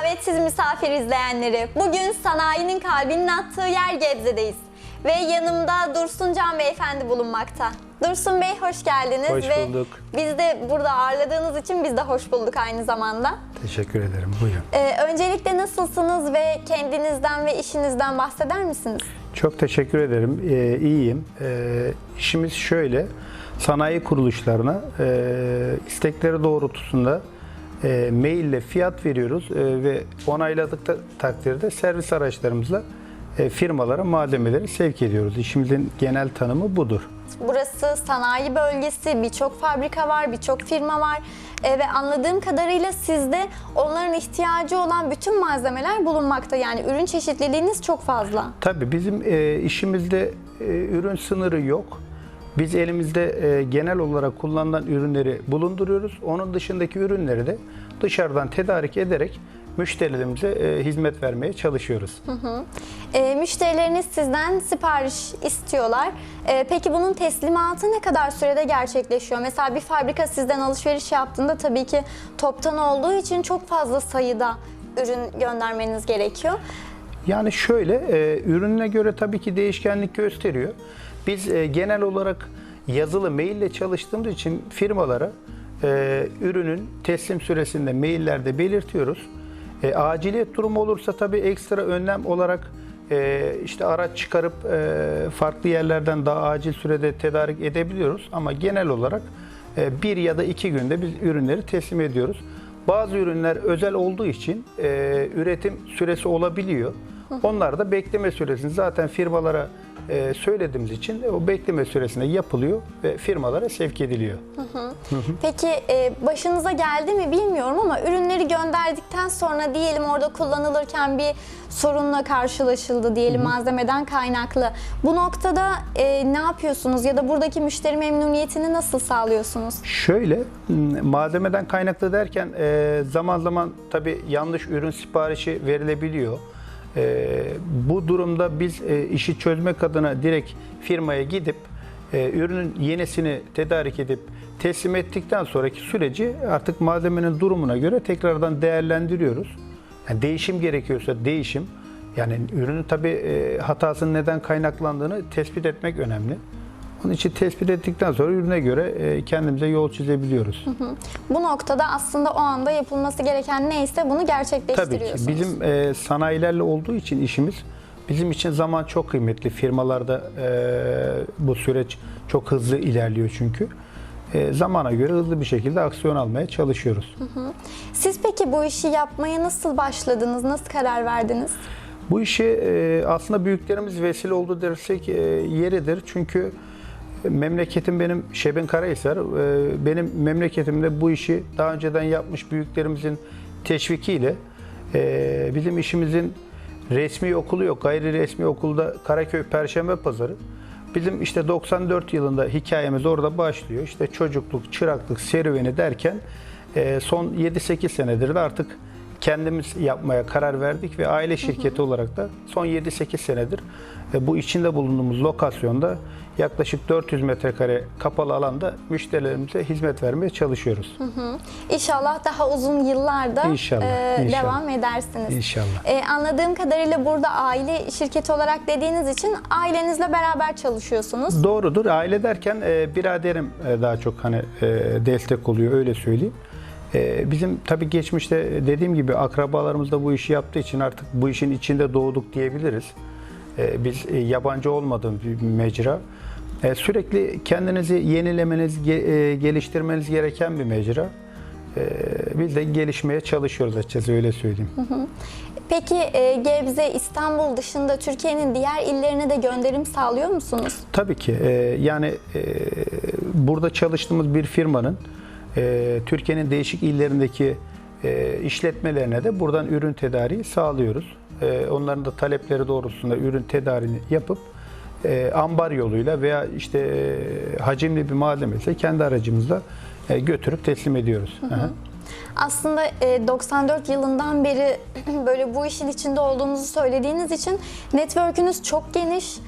davetsiz misafir izleyenleri. Bugün sanayinin kalbinin attığı yer Gebze'deyiz. Ve yanımda Dursun Can Beyefendi bulunmakta. Dursun Bey hoş geldiniz. Hoş ve bulduk. Biz de burada ağırladığınız için biz de hoş bulduk aynı zamanda. Teşekkür ederim. Buyurun. Ee, öncelikle nasılsınız ve kendinizden ve işinizden bahseder misiniz? Çok teşekkür ederim. Ee, iyiyim. Ee, işimiz şöyle. Sanayi kuruluşlarına e, istekleri doğrultusunda e, maille fiyat veriyoruz e, ve onayladık da takdirde servis araçlarımızla e, firmalara malzemeleri sevk ediyoruz. İşimizin genel tanımı budur. Burası sanayi bölgesi, birçok fabrika var, birçok firma var Ee, ve anladığım kadarıyla sizde onların ihtiyacı olan bütün malzemeler bulunmakta. Yani ürün çeşitliliğiniz çok fazla. Tabii bizim e, işimizde e, ürün sınırı yok. Biz elimizde e, genel olarak kullanılan ürünleri bulunduruyoruz. Onun dışındaki ürünleri de dışarıdan tedarik ederek müşterilerimize e, hizmet vermeye çalışıyoruz. Ee, müşterileriniz sizden sipariş istiyorlar. Ee, peki bunun teslimatı ne kadar sürede gerçekleşiyor? Mesela bir fabrika sizden alışveriş yaptığında tabii ki toptan olduğu için çok fazla sayıda ürün göndermeniz gerekiyor. Yani şöyle, e, ürününe göre tabii ki değişkenlik gösteriyor. Biz e, genel olarak yazılı maille çalıştığımız için firmalara e, ürünün teslim süresinde maillerde belirtiyoruz. E, aciliyet durumu olursa tabii ekstra önlem olarak e, işte araç çıkarıp e, farklı yerlerden daha acil sürede tedarik edebiliyoruz. Ama genel olarak e, bir ya da iki günde biz ürünleri teslim ediyoruz. Bazı ürünler özel olduğu için e, üretim süresi olabiliyor. Onlar da bekleme süresini zaten firmalara e, söylediğimiz için o bekleme süresinde yapılıyor ve firmalara sevk ediliyor. Peki e, başınıza geldi mi bilmiyorum ama ürünleri gönderdikten sonra diyelim orada kullanılırken bir sorunla karşılaşıldı diyelim malzemeden kaynaklı. Bu noktada e, ne yapıyorsunuz ya da buradaki müşteri memnuniyetini nasıl sağlıyorsunuz? Şöyle malzemeden kaynaklı derken e, zaman zaman tabii yanlış ürün siparişi verilebiliyor. E, bu durumda biz e, işi çözmek adına direkt firmaya gidip e, ürünün yenisini tedarik edip teslim ettikten sonraki süreci artık malzemenin durumuna göre tekrardan değerlendiriyoruz. Yani değişim gerekiyorsa değişim. Yani ürünün tabii e, hatasının neden kaynaklandığını tespit etmek önemli. Onun için tespit ettikten sonra ürüne göre e, kendimize yol çizebiliyoruz. Bu noktada aslında o anda yapılması gereken neyse bunu Tabii ki gerçekleştiriyorsunuz. bizim e, sanayilerle olduğu için işimiz bizim için zaman çok kıymetli. Firmalarda e, bu süreç çok hızlı ilerliyor çünkü. E, zamana göre hızlı bir şekilde aksiyon almaya çalışıyoruz. Siz peki bu işi yapmaya nasıl başladınız? Nasıl karar verdiniz? Bu işe e, aslında büyüklerimiz vesile oldu dersek e, yeridir. Çünkü memleketim benim Şebin Karahisar. E, benim memleketimde bu işi daha önceden yapmış büyüklerimizin teşvikiyle e, bizim işimizin resmi okulu yok. Gayri resmi okulda Karaköy Perşembe Pazarı. Bizim işte 94 yılında hikayemiz orada başlıyor. İşte çocukluk, çıraklık serüveni derken e, son 7-8 senedir de artık kendimiz yapmaya karar verdik ve aile şirketi olarak da son 7-8 senedir e, bu içinde bulunduğumuz lokasyonda yaklaşık 400 metrekare kapalı alanda müşterilerimize hizmet vermeye çalışıyoruz. İnşallah daha uzun yıllarda İnşallah, e, inşallah. devam edersiniz. İnşallah. E, anladığım kadarıyla burada aile şirketi olarak dediğiniz için ailenizle beraber çalışıyorsunuz. Doğrudur. Aile derken e, biraderim e, daha çok hani e, destek oluyor öyle söyleyeyim. E, bizim tabii geçmişte dediğim gibi akrabalarımız da bu işi yaptığı için artık bu işin içinde doğduk diyebiliriz. E, biz e, yabancı olmadığımız bir mecra. E, sürekli kendinizi yenilemeniz, e, geliştirmeniz gereken bir mecra. Biz de gelişmeye çalışıyoruz açıkçası öyle söyleyeyim. Peki e, Gebze, İstanbul dışında Türkiye'nin diğer illerine de gönderim sağlıyor musunuz? Tabii ki. Ee, yani burada çalıştığımız bir firmanın e, Türkiye'nin değişik illerindeki e, işletmelerine de buradan ürün tedariği sağlıyoruz. E, onların da talepleri doğrultusunda ürün tedariğini yapıp e, ambar yoluyla veya işte e, hacimli bir malzeme ise kendi aracımızla e, götürüp teslim ediyoruz. Aha. Aslında e, 94 yılından beri böyle bu işin içinde olduğunuzu söylediğiniz için network'ünüz çok geniş.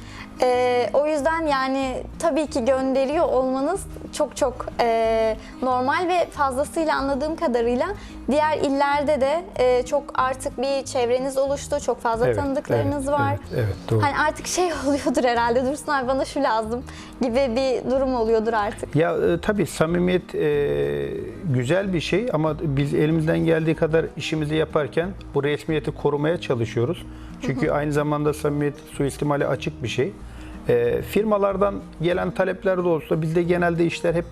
Ee, o yüzden yani tabii ki gönderiyor olmanız çok çok e, normal ve fazlasıyla anladığım kadarıyla diğer illerde de e, çok artık bir çevreniz oluştu, çok fazla Evet, tanıdıklarınız evet, var. evet, evet, doğru. Hani artık şey oluyordur herhalde Dursun abi bana şu lazım gibi bir durum oluyordur artık. Ya e, tabii samimiyet e, güzel bir şey ama biz elimizden geldiği kadar işimizi yaparken bu resmiyeti korumaya çalışıyoruz. Çünkü aynı zamanda samimiyet suistimali açık bir şey. E, firmalardan gelen talepler de olsa bizde genelde işler hep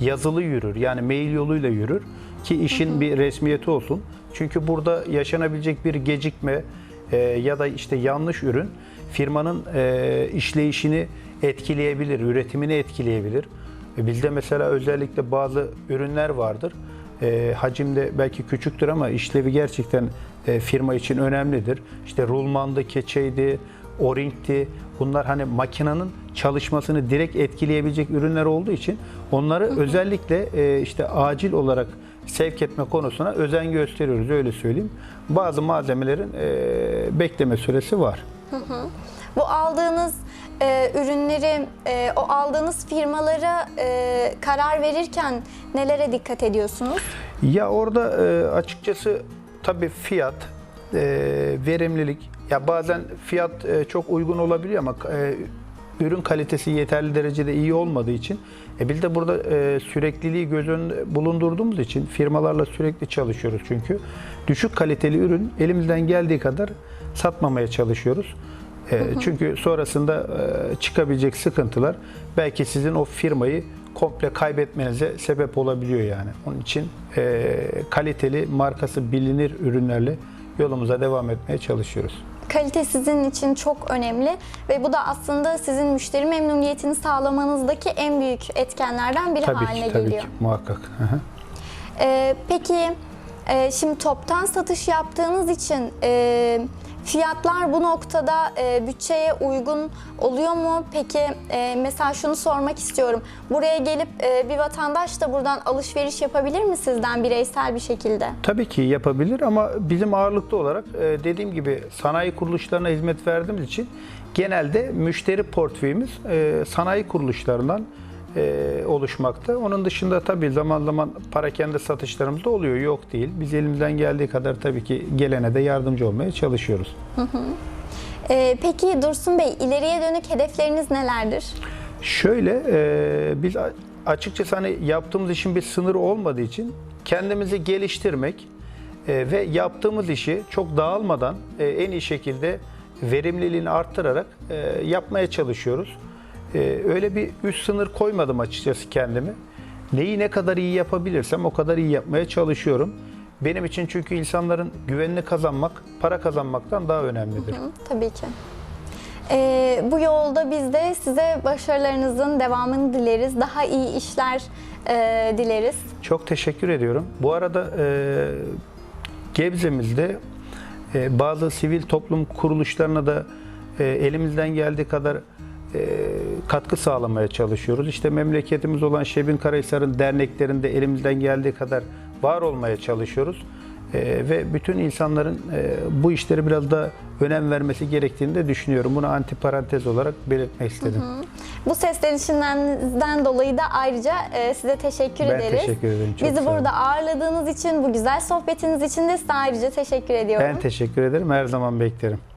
yazılı yürür. Yani mail yoluyla yürür ki işin bir resmiyeti olsun. Çünkü burada yaşanabilecek bir gecikme e, ya da işte yanlış ürün firmanın e, işleyişini etkileyebilir, üretimini etkileyebilir. E, Bizde mesela özellikle bazı ürünler vardır. E, hacimde belki küçüktür ama işlevi gerçekten e, firma için önemlidir. İşte rulmandı, keçeydi, o-ringti. Bunlar hani makinenin çalışmasını direkt etkileyebilecek ürünler olduğu için onları özellikle e, işte acil olarak sevk etme konusuna özen gösteriyoruz öyle söyleyeyim. Bazı malzemelerin e, bekleme süresi var. Bu aldığınız e, ürünleri, e, o aldığınız firmalara e, karar verirken nelere dikkat ediyorsunuz? Ya orada e, açıkçası tabii fiyat, e, verimlilik, ya bazen fiyat e, çok uygun olabiliyor ama e, ürün kalitesi yeterli derecede iyi olmadığı için e, biz de burada e, sürekliliği göz önünde bulundurduğumuz için firmalarla sürekli çalışıyoruz çünkü. Düşük kaliteli ürün elimizden geldiği kadar satmamaya çalışıyoruz. E, çünkü sonrasında e, çıkabilecek sıkıntılar belki sizin o firmayı komple kaybetmenize sebep olabiliyor yani. Onun için e, kaliteli, markası bilinir ürünlerle yolumuza devam etmeye çalışıyoruz. Kalite sizin için çok önemli ve bu da aslında sizin müşteri memnuniyetini sağlamanızdaki en büyük etkenlerden biri Tabii haline ki, tabii geliyor. ki muhakkak. Hı hı. Ee, peki e, şimdi toptan satış yaptığınız için e, fiyatlar bu noktada e, bütçeye uygun oluyor mu? Peki e, mesela şunu sormak istiyorum. Buraya gelip e, bir vatandaş da buradan alışveriş yapabilir mi sizden bireysel bir şekilde? Tabii ki yapabilir ama bizim ağırlıklı olarak e, dediğim gibi sanayi kuruluşlarına hizmet verdiğimiz için genelde müşteri portföyümüz e, sanayi kuruluşlarından e, oluşmakta. Onun dışında tabii zaman zaman parakende satışlarımız da oluyor. Yok değil. Biz elimizden geldiği kadar tabii ki gelene de yardımcı olmaya çalışıyoruz. Ee, peki Dursun Bey ileriye dönük hedefleriniz nelerdir? Şöyle e, biz açıkçası hani yaptığımız işin bir sınırı olmadığı için kendimizi geliştirmek e, ve yaptığımız işi çok dağılmadan e, en iyi şekilde verimliliğini arttırarak e, yapmaya çalışıyoruz. E, öyle bir üst sınır koymadım açıkçası kendime. Neyi ne kadar iyi yapabilirsem o kadar iyi yapmaya çalışıyorum. Benim için çünkü insanların güvenini kazanmak, para kazanmaktan daha önemlidir. Hı, tabii ki. Ee, bu yolda biz de size başarılarınızın devamını dileriz. Daha iyi işler e, dileriz. Çok teşekkür ediyorum. Bu arada e, Gebze'mizde e, bazı sivil toplum kuruluşlarına da e, elimizden geldiği kadar katkı sağlamaya çalışıyoruz. İşte memleketimiz olan Şebin Karahisar'ın derneklerinde elimizden geldiği kadar var olmaya çalışıyoruz. E, ve bütün insanların e, bu işleri biraz da önem vermesi gerektiğini de düşünüyorum. Bunu antiparantez olarak belirtmek istedim. Bu seslenişinizden dolayı da ayrıca e, size teşekkür Ben ederiz. teşekkür ederim, çok Bizi burada ağırladığınız için, bu güzel sohbetiniz için de size ayrıca teşekkür ediyorum. Ben teşekkür ederim. Her zaman beklerim.